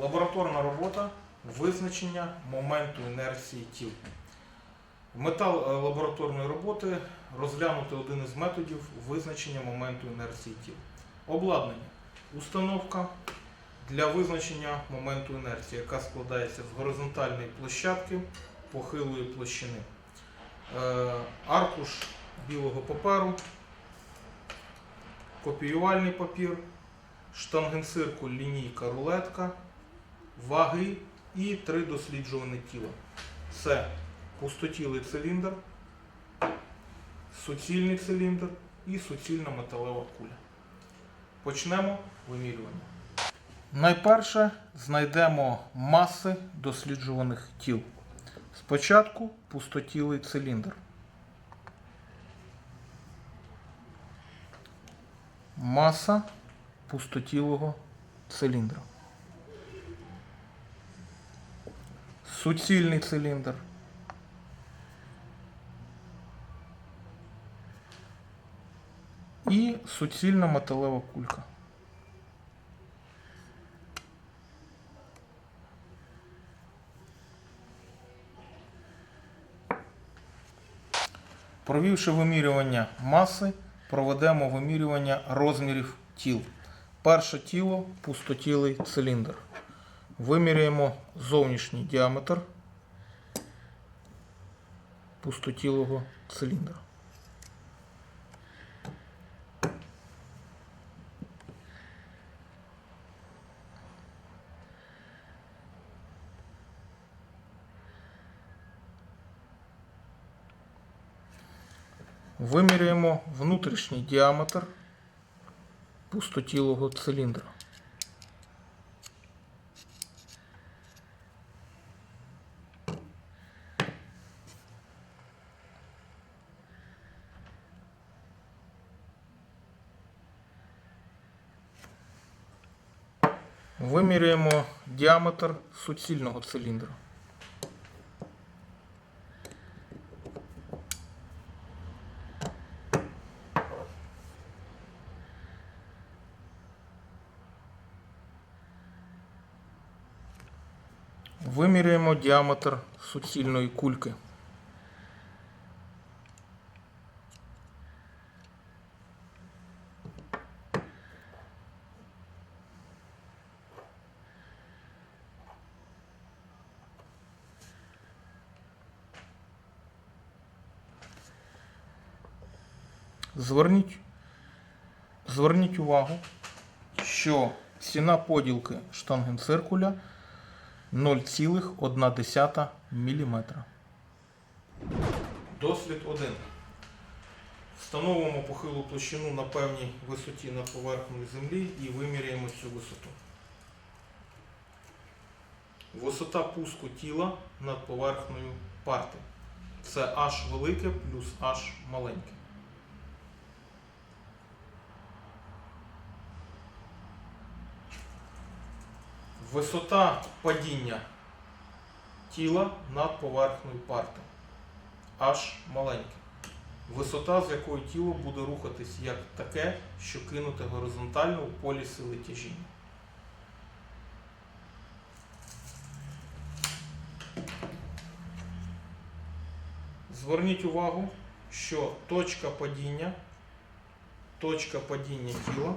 Лабораторна робота визначення моменту інерції тіл. Мета е, лабораторної роботи розглянути один із методів визначення моменту інерції тіл. Обладнання. Установка для визначення моменту інерції, яка складається з горизонтальної площадки похилої площини. Е, Аркуш білого паперу, копіювальний папір, штангенциркуль, лінійка, рулетка, ваги і три досліджувані тіла. Це пустотілий циліндр, суцільний циліндр і суцільна металева куля. Почнемо вимірювання. Найперше знайдемо маси досліджуваних тіл. Спочатку пустотілий циліндр. Маса пустотілого циліндра. Суцільний циліндр. І суцільна металева кулька. Провівши вимірювання маси, проведемо вимірювання розмірів тіл. Перше тіло пустотілий циліндр. Виміряємо зовнішній діаметр пустотілого циліндра. Виміряємо внутрішній діаметр пустотілого циліндра. Виміряємо діаметр суцільного циліндра. Виміряємо діаметр суцільної кульки. Зверніть, зверніть увагу, що ціна поділки штангенциркуля 0,1 мм. Дослід 1. Встановимо похилу площину на певній висоті над поверхнею землі і виміряємо цю висоту. Висота пуску тіла над поверхнею парти. Це H велике плюс H маленьке. Висота падіння тіла над поверхнею парти. Аж маленьке. Висота, з якою тіло буде рухатись як таке, що кинуте горизонтально у полі сили тяжіння. Зверніть увагу, що точка падіння, точка падіння тіла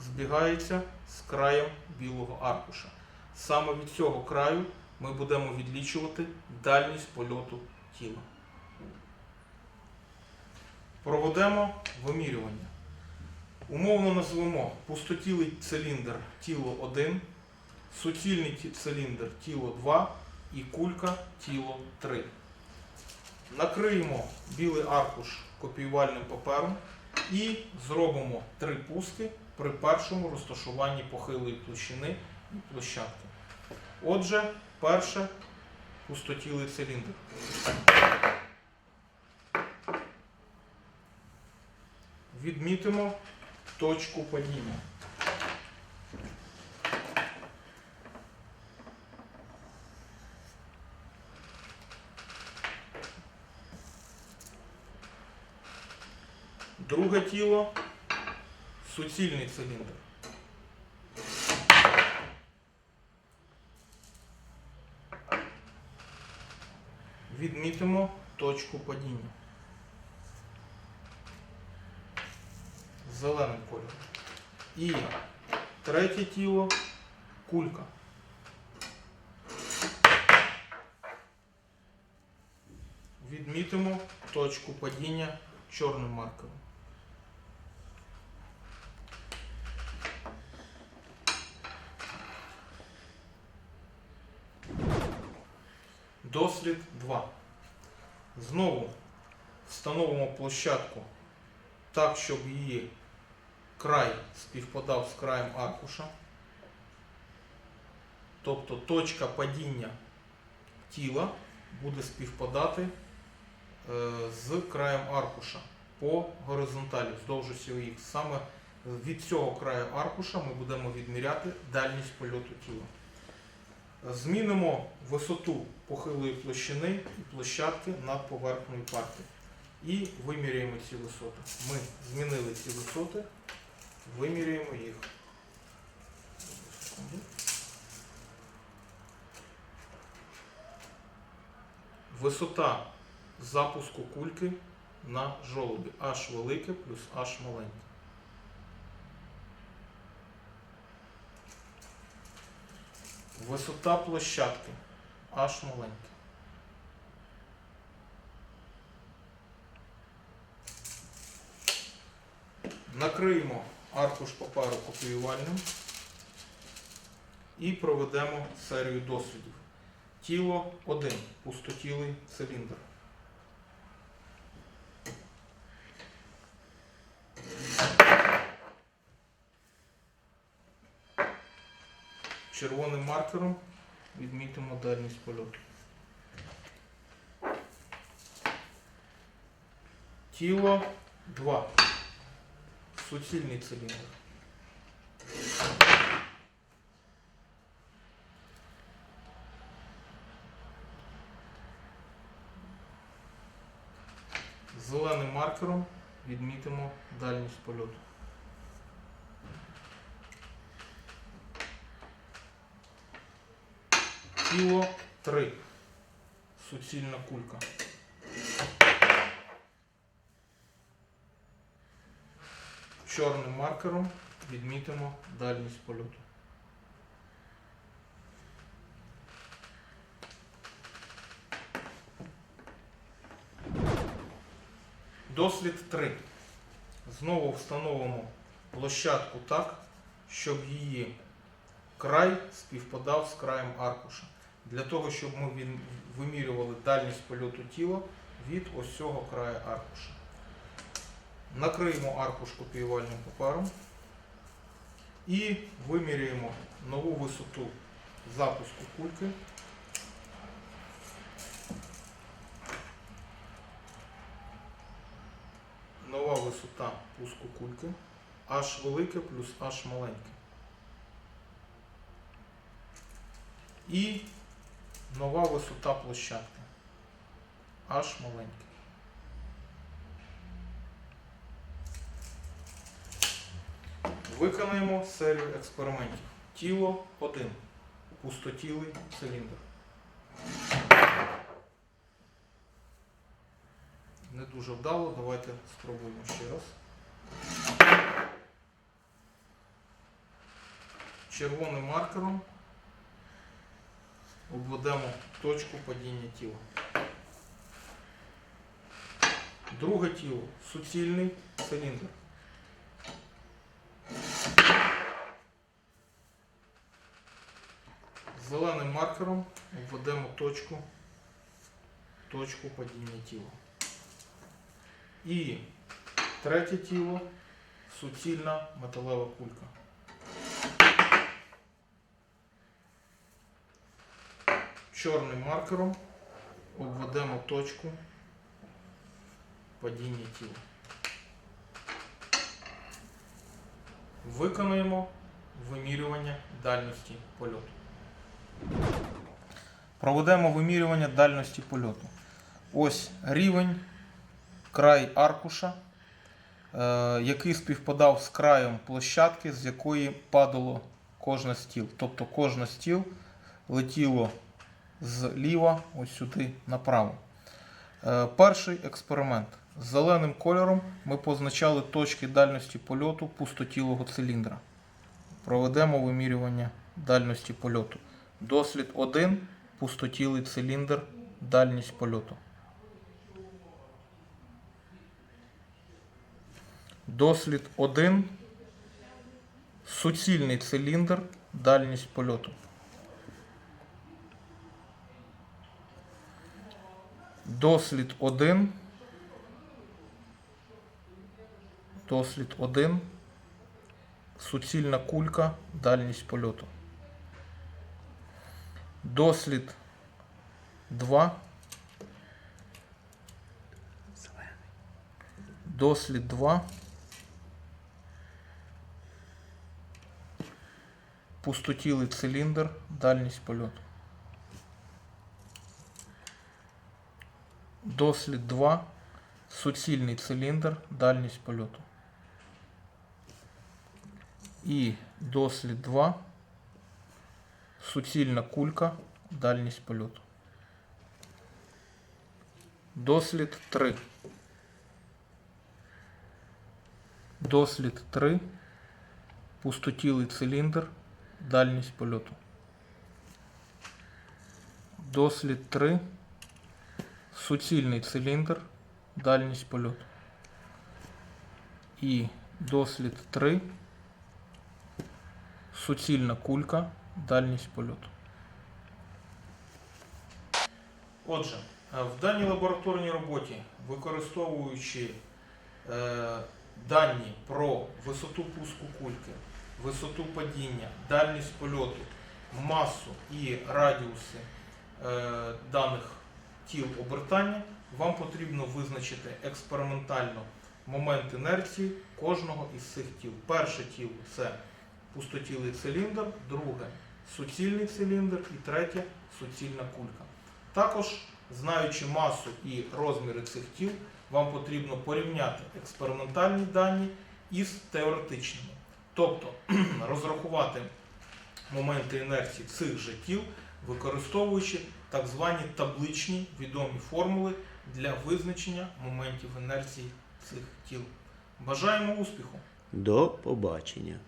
збігається з краєм білого аркуша. Саме від цього краю ми будемо відлічувати дальність польоту тіла. Проведемо вимірювання. Умовно назвемо пустотілий циліндр тіло 1, суцільний циліндр тіло 2 і кулька тіло 3. Накриємо білий аркуш копіювальним папером і зробимо три пуски при першому розташуванні похилої площини і площадки. Отже, перше пустотілий циліндр. Відмітимо точку падіння. Друге тіло суцільний циліндр. Відмітимо точку падіння. Зеленим кольором. І третє тіло кулька. Відмітимо точку падіння чорним маркером. Дослід 2. Знову встановимо площадку так, щоб її край співпадав з краєм аркуша. Тобто точка падіння тіла буде співпадати е, з краєм аркуша по горизонталі вздовж осі Х. Саме від цього краю аркуша ми будемо відміряти дальність польоту тіла. Змінимо висоту похилої площини і площадки над поверхнею парти. І виміряємо ці висоти. Ми змінили ці висоти, виміряємо їх. Висота запуску кульки на жолобі H велике плюс H маленьке. Висота площадки H маленьке. Накриємо аркуш паперу копіювальним і проведемо серію дослідів. Тіло 1. Пустотілий циліндр. Червоним маркером відмітимо дальність польоту. Тіло 2. Суцільний циліндр. Зеленим маркером відмітимо дальність польоту. Тіло 3. Суцільна кулька. Чорним маркером відмітимо дальність польоту. Дослід 3. Знову встановимо площадку так, щоб її край співпадав з краєм аркуша. Для того, щоб ми вимірювали дальність польоту тіла від ось цього краю аркуша. Накриємо аркуш копіювальним папером і виміряємо нову висоту запуску кульки. Нова висота пуску кульки H велике плюс H маленьке. І нова висота площадки H маленьке. Виконаємо серію експериментів. Тіло 1. Пустотілий циліндр. Не дуже вдало, давайте спробуємо ще раз. Червоним маркером обведемо точку падіння тіла. Друге тіло суцільний циліндр. Зеленим маркером обведемо точку, точку падіння тіла. І третє тіло суцільна металева кулька. Чорним маркером обведемо точку падіння тіла. Виконуємо вимірювання дальності польоту. Проведемо вимірювання дальності польоту. Ось рівень, край аркуша, е, який співпадав з краєм площадки, з якої падало кожне стіл. Тобто кожне стіл летіло зліва ось сюди направо. Е, Перший експеримент. Зеленим кольором ми позначали точки дальності польоту пустотілого циліндра. Проведемо вимірювання дальності польоту. Дослід 1. Пустотілий циліндр. Дальність польоту. Дослід 1. Суцільний циліндр. Дальність польоту. Дослід 1. Дослід 1. Суцільна кулька. Дальність польоту. Дослід 2. Дослід 2. Пустотілий циліндр. Дальність польоту. Дослід 2. Суцільний циліндр. Дальність польоту. І дослід 2. Суцільна кулька. Дальність польоту. Дослід 3. Дослід 3. Пустотілий циліндр. Дальність польоту. Дослід 3. Суцільний циліндр. Дальність польоту. І дослід 3. Суцільна кулька. Дальність польоту. Отже, в даній лабораторній роботі, використовуючи е, дані про висоту пуску кульки, висоту падіння, дальність польоту, масу і радіуси е, даних тіл обертання, вам потрібно визначити експериментально момент інерції кожного із цих тіл. Перше тіло це пустотілий циліндр, друге суцільний циліндр і третє суцільна кулька. Також, знаючи масу і розміри цих тіл, вам потрібно порівняти експериментальні дані із теоретичними. Тобто розрахувати моменти інерції цих же тіл, використовуючи так звані табличні відомі формули для визначення моментів інерції цих тіл. Бажаємо успіху! До побачення.